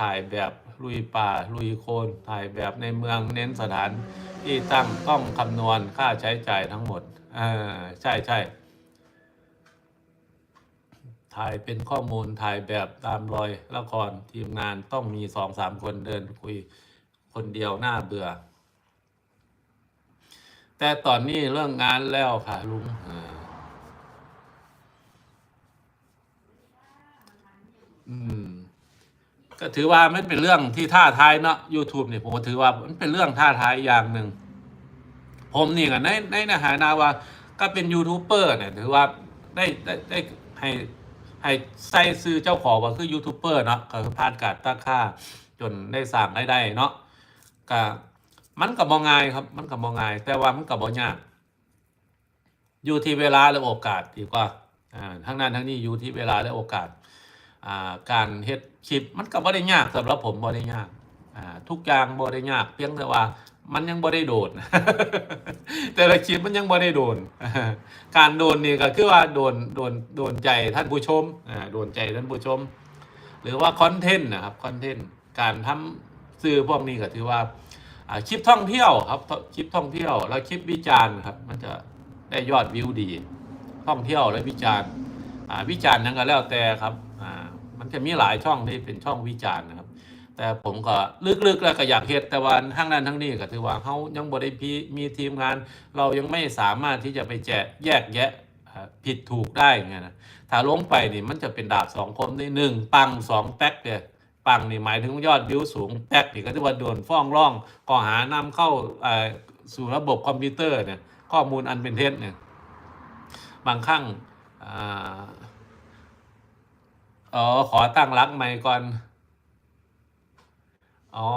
ถ่ายแบบลุยป่าลุยโคลนถ่ายแบบในเมืองเน้นสถานที่ตั้งกล้องคำนวณค่าใช้จ่ายทั้งหมดอ่าใช่ใช่ถ่ายเป็นข้อมูลถ่ายแบบตามรอยละครทีมงานต้องมีสองสามคนเดินคุยคนเดียวหน้าเบื่อ แต่ตอนนี้เรื่องงานแล้วค่ะลุงอืม ก็ถือว่ามันเป็นเรื่องที่ท้าทายเนาะ YouTube เนี่ยผมก็ถือว่ามันเป็นเรื่องท้าทายอย่างหนึ่ง ผมนี่ก็ในในในฐานะว่าก็เป็นยูทูบเบอร์เนี่ยถือว่าได้ได้ได้ให้ให้ใส่ซื้อเจ้าของว่าคือยูทูบเบอร์เนาะก็คือผ่านการตั้งค่า จนได้สั่งได้ได้เนาะก็มันก็บ่ง่ายครับ มันก็บ่ง่าย แต่ว่ามันก็บ่ยากอยู่ที่เวลาและโอกาสดีกว่าอ่าทั้งนั้นทั้งนี้อยู่ที่เวลาและโอกาสอ่า การเฮ็ดคลิปมันก็บ่ได้ยากสำหรับผมบ่ได้ยากอ่าทุกอย่างบ่ได้ยาก เพียงแต่ว่ามันยังบ่ได้โดน แต่ละคลิปมันยังบ่ได้โดน การโดนนี่ก็คือว่าโดนโดนโดนใจท่านผู้ชมอ่าโดนใจท่านผู้ชม หรือว่าคอนเทนต์นะครับคอนเทนต์การทำสื่อพวกนี้ก็ถือว่าคลิปท่องเที่ยวครับคลิปท่องเที่ยว แล้วคลิปวิจารณ์ครับ มันจะได้ยอดวิวดี ท่องเที่ยวและวิจารณ์วิจารณ์นั้นก็แล้วแต่ครับ มันจะมีหลายช่องที่เป็นช่องวิจารณ์นะครับ แต่ผมก็ลึกๆแล้วก็อยากเฮ็ดแต่ว่าทั้งนั้นทั้งนี้ก็ถือว่าเขายังบ่ได้พีมีทีมงาน เรายังไม่สามารถที่จะไปแจกแยกแยะผิดถูกได้ไงนะถ้าลงไปนี่มันจะเป็นดาบสองคมในหนึ่งปังสองแป๊กเนี่ยปังนี่หมายถึงยอดวิวสูงแป๊กนี่ก็ถือว่าโดนฟ้องร้องข้อหานำเข้าอ่าสู่ระบบคอมพิวเตอร์เนี่ยข้อมูลอันเป็นเท็จเนี่ยบางครั้ง อ๋อ ขอตั้งรักใหม่ก่อน อ๋อ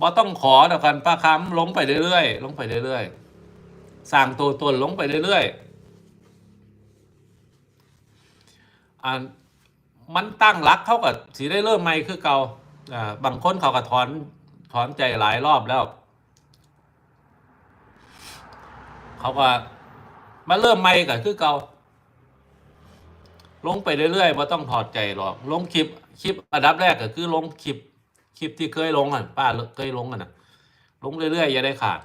บ่ต้องขอเดี๋ยวกันป้าคำลงไปเรื่อยๆลงไปเรื่อยๆสร้างตัวตนลงไปเรื่อยๆอ่ามันตั้งรักเท่ากับสีได้เริ่มใหม่คือเกาอ่าบางคนเขาก็ถอนถอนใจหลายรอบแล้ว เขาก็มาเริ่มใหม่ก็คือเก่า ลงไปเรื่อยๆว่าต้องถอดใจหรอก ลงคลิปคลิปอันดับแรกก็คือลงคลิปคลิปที่เคยลงอะป้าเคยลงอะนะลงเรื่อยๆอย่าได้ขาด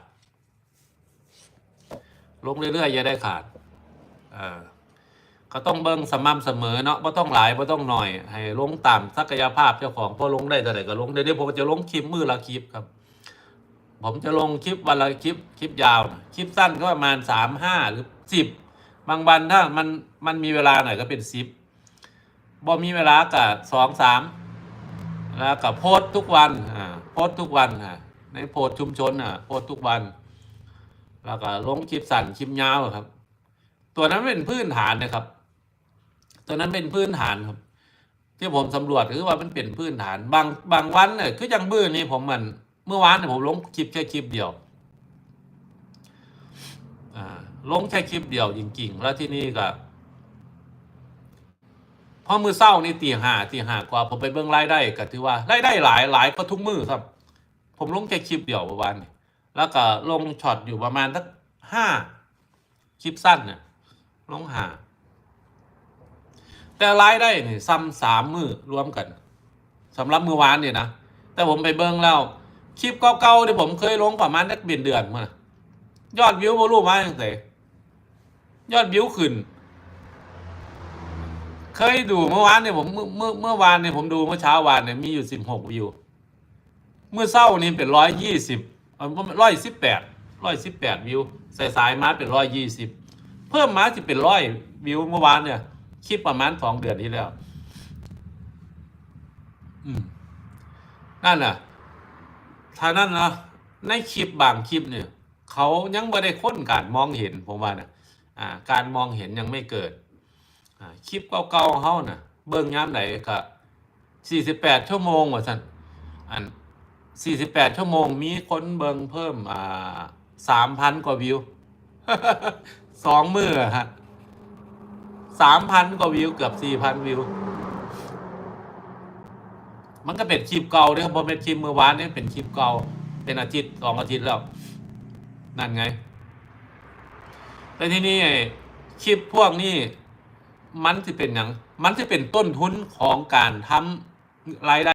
ลงเรื่อยๆอย่าได้ขาดเอ่าก็ต้องเบิ่งสม่ำเสมอเนาะว่าต้องหลายว่าต้องหน่อย ให้ลงตามศักยภาพเจ้าของพอลงได้แต่ไหนก็ลงเดี๋ยวนี้ผมจะลงคลิปมือละคลิปครับ ผมจะลงคลิปวันละคลิปคลิปยาว คลิปสั้นก็ประมาณสามห้าหรือสิบ บางวันถ้ามันมันมีเวลาหน่อยก็เป็นสิบบ่มีเวลากับสองสามแล้วกับโพสทุกวันอ่าโพสทุกวันอ่าในโพสชุมชนอะโพสทุกวัน แล้วก็ลงคลิปสั้นคลิปยาวครับ ตัวนั้นเป็นพื้นฐานนะครับ ตัวนั้นเป็นพื้นฐานครับ ที่ผมสำรวจคือว่ามันเป็นพื้นฐานบางบางวันเนี่ยคือย่างบื้อนี่ผมมันเมื่อวานเนี่ยผมลงคลิปแค่คลิปเดียวอ่า ลงแค่คลิปเดียวจริงๆ แล้วที่นี่ก็พอมือเศร้านี่ตีห้าตีห้ากว่า ผมไปเบิ่งรายได้ก็ถือว่ารายได้หลายหลายก็ทุกมือครับ ผมลงแค่คลิปเดียวเมื่อวานนี่แล้วก็ลงช็อตอยู่ประมาณสักห้าคลิปสั้นเนี่ยลงหาแต่รายได้นี่ซ้ำสามมือรวมกันสำหรับมือวานเนี่ยนะแต่ผมไปเบิ่งแล้วคลิปเก่าๆที่ผมเคยลงประมาณนักเบียนเดือนมายอดวิวบรูมาจังได ยอดวิวขึ้น เคยดูเมื่อวานเนี่ยผมเมื่อเมื่อเมื่อวานเนี่ยผมดูเมื่อเช้าวานเนี่ยมีอยู่สิบหกวิว เมื่อเช้านี่เป็นร้อยยี่สิบร้อยสิบแปดร้อยสิบแปดวิวสายสายมาเป็นร้อยยี่สิบเพิ่มมาจะเป็นร้อยวิวเมื่อวานเนี่ยคลิปประมาณสองเดือนที่แล้ว อืมนั่นน่ะถ้านั่นนะในคลิปบางคลิปเนี่ย เขายังไม่ได้ค้นการมองเห็นผมว่าเนะอ่า การมองเห็นยังไม่เกิดคลิปเก่าๆเขาน่ะเบิ่งยามไหนก็สี่สิบแปดชั่วโมงว่าสั่นอันสี่สิบแปดชั่วโมงมีคนเบิ่งเพิ่มอ่าสามพันกว่าวิวสองมือฮะสามพันกว่าวิวเกือบสี่พันวิว มันก็เป็นคลิปเก่าเนี่ยพอเป็นคลิปเมื่อวานเนี่ยเป็นคลิปเก่า เป็นอาทิตย์สองอาทิตย์แล้ว นั่นไง แต่ที่นี่ไอ้คลิปพวกนี้มันจะเป็นอย่างมันจะเป็นต้นทุนของการทำรายได้